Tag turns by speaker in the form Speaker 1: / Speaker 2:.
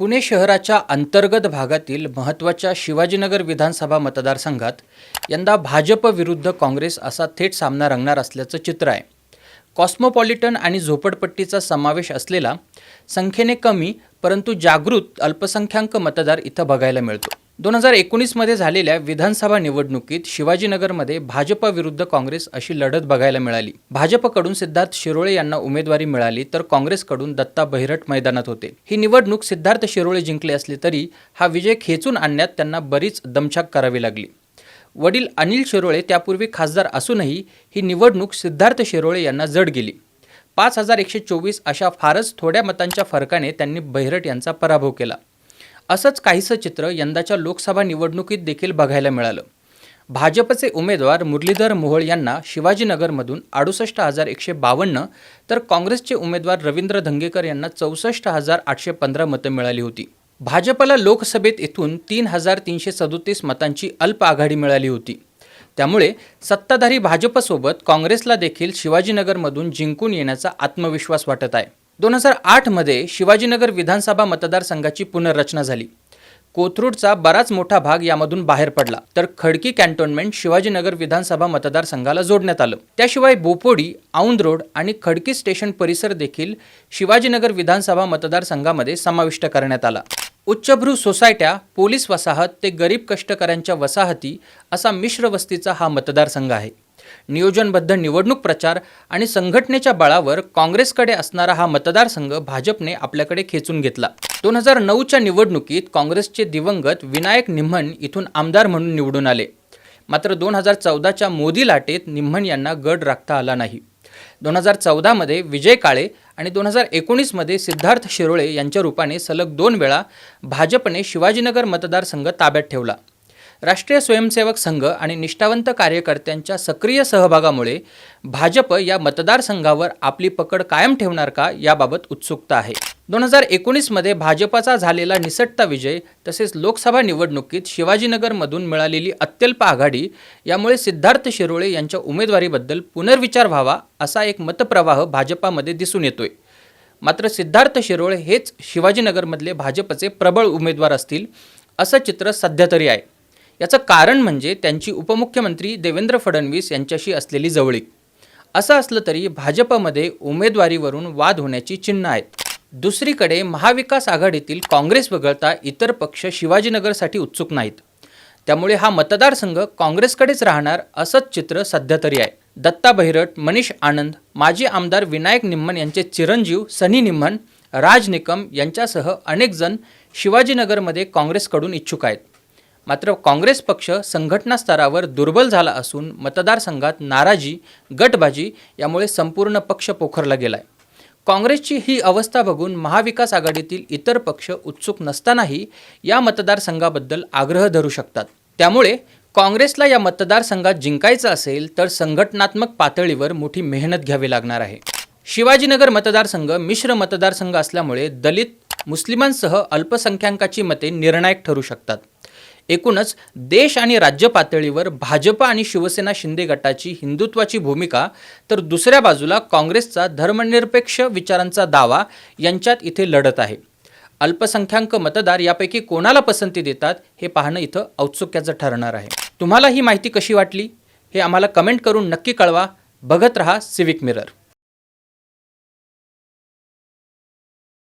Speaker 1: पुणे शहराच्या अंतर्गत भागातील महत्त्वाच्या शिवाजीनगर विधानसभा मतदारसंघात यंदा भाजप विरुद्ध काँग्रेस असा थेट सामना रंगणार असल्याचं चित्र आहे. कॉस्मोपॉलिटन आणि झोपडपट्टीचा समावेश असलेला संख्येने कमी परंतु जागृत अल्पसंख्याक मतदार इथं बघायला मिळतो. दोन हजार एकोणीसमध्ये झालेल्या विधानसभा निवडणुकीत शिवाजीनगरमध्ये भाजप विरुद्ध काँग्रेस अशी लढत बघायला मिळाली. भाजपकडून सिद्धार्थ शिरोळे यांना उमेदवारी मिळाली तर काँग्रेसकडून दत्ता बहिरट मैदानात होते. ही निवडणूक सिद्धार्थ शिरोळे जिंकले असले तरी हा विजय खेचून आणण्यात त्यांना बरीच दमछाक करावी लागली. वडील अनिल शिरोळे त्यापूर्वी खासदार असूनही ही निवडणूक सिद्धार्थ शिरोळे यांना जड गेली. पाच हजार एकशे चोवीस अशा फारच थोड्या मतांच्या फरकाने त्यांनी बहिरट यांचा पराभव केला. असंच काहीसं चित्र यंदाच्या लोकसभा निवडणुकीत देखील बघायला मिळालं. भाजपचे उमेदवार मुरलीधर मोहोळ यांना शिवाजीनगरमधून अडुसष्ट हजार एकशे बावन्न तर काँग्रेसचे उमेदवार रवींद्र धंगेकर यांना चौसष्ट हजार आठशे पंधरा मतं मिळाली होती. भाजपला लोकसभेत इथून तीन हजार तीनशे सदोतीस मतांची अल्प आघाडी मिळाली होती. त्यामुळे सत्ताधारी भाजपसोबत काँग्रेसला देखील शिवाजीनगरमधून जिंकून येण्याचा आत्मविश्वास वाटत आहे. दोन हजार आठमध्ये शिवाजीनगर विधानसभा मतदारसंघाची पुनर्रचना झाली. कोथरूडचा बराच मोठा भाग यामधून बाहेर पडला. तर खडकी कॅन्टोन्मेंट शिवाजीनगर विधानसभा मतदारसंघाला जोडण्यात आलं. त्याशिवाय बोपोडी औंद रोड आणि खडकी स्टेशन परिसर देखील शिवाजीनगर विधानसभा मतदारसंघामध्ये समाविष्ट करण्यात आला. उच्चभ्रू सोसायट्या पोलीस वसाहत ते गरीब कष्टकऱ्यांच्या वसाहती असा मिश्र वस्तीचा हा मतदारसंघ आहे. नियोजनबद्ध निवडणूक प्रचार आणि संघटनेच्या बळावर काँग्रेसकडे असणारा हा मतदारसंघ भाजपने आपल्याकडे खेचून घेतला. दोन हजार नऊच्या निवडणुकीत काँग्रेसचे दिवंगत विनायक निम्हन इथून आमदार म्हणून निवडून आले. मात्र दोन हजार चौदाच्या मोदी लाटेत निम्हन यांना गड राखता आला नाही. दोन हजार चौदामध्ये विजय काळे आणि दोन हजार एकोणीसमध्ये सिद्धार्थ शिरोळे यांच्या रूपाने सलग दोन वेळा भाजपने शिवाजीनगर मतदारसंघ ताब्यात ठेवला. राष्ट्रीय स्वयंसेवक संघ आणि निष्ठावंत कार्यकर्त्यांच्या सक्रिय सहभागामुळे भाजप या मतदारसंघावर आपली पकड कायम ठेवणार का याबाबत उत्सुकता आहे. दोन हजार एकोणीसमध्ये भाजपाचा झालेला निसटता विजय तसेच लोकसभा निवडणुकीत शिवाजीनगरमधून मिळालेली अत्यल्प आघाडी यामुळे सिद्धार्थ शिरोळे यांच्या उमेदवारीबद्दल पुनर्विचार व्हावा असा एक मतप्रवाह भाजपामध्ये दिसून येतोय. मात्र सिद्धार्थ शिरोळे हेच शिवाजीनगरमधले भाजपचे प्रबळ उमेदवार असतील असं चित्र सध्या तरी आहे. याचं कारण म्हणजे त्यांची उपमुख्यमंत्री देवेंद्र फडणवीस यांच्याशी असलेली जवळीक. असं असलं तरी भाजपमध्ये उमेदवारीवरून वाद होण्याची चिन्ह आहेत. दुसरीकडे महाविकास आघाडीतील काँग्रेस वगळता इतर पक्ष शिवाजीनगरसाठी उत्सुक नाहीत. त्यामुळे हा मतदारसंघ काँग्रेसकडेच राहणार असंच चित्र सध्या तरी आहे. दत्ता बहिरट मनीष आनंद माजी आमदार विनायक निम्मन यांचे चिरंजीव सनी निम्मन राज निकम यांच्यासह अनेक जण शिवाजीनगरमध्ये काँग्रेसकडून इच्छुक आहेत. मात्र काँग्रेस पक्ष संघटना स्तरावर दुर्बल झाला असून मतदारसंघात नाराजी गटबाजी यामुळे संपूर्ण पक्ष पोखरला गेलाय. काँग्रेसची ही अवस्था बघून महाविकास आघाडीतील इतर पक्ष उत्सुक नसतानाही या मतदारसंघाबद्दल आग्रह धरू शकतात. त्यामुळे काँग्रेसला या मतदारसंघात जिंकायचं असेल तर संघटनात्मक पातळीवर मोठी मेहनत घ्यावी लागणार आहे. शिवाजीनगर मतदारसंघ मिश्र मतदारसंघ असल्यामुळे दलित मुस्लिमांसह अल्पसंख्याकाची मते निर्णायक ठरू शकतात. एकूणच देश आणि राज्य पातळीवर भाजप आणि शिवसेना शिंदे गटाची हिंदुत्वाची भूमिका तर दुसऱ्या बाजूला काँग्रेसचा धर्मनिरपेक्ष विचारांचा दावा यांच्यात इथे लढत आहे. अल्पसंख्याक मतदार यापैकी कोणाला पसंती देतात हे पाहणं इथं औत्सुक्याचं ठरणार आहे. तुम्हाला ही माहिती कशी वाटली? हे आम्हाला कमेंट करून नक्की कळवा. बघत रहा सिविक मिरर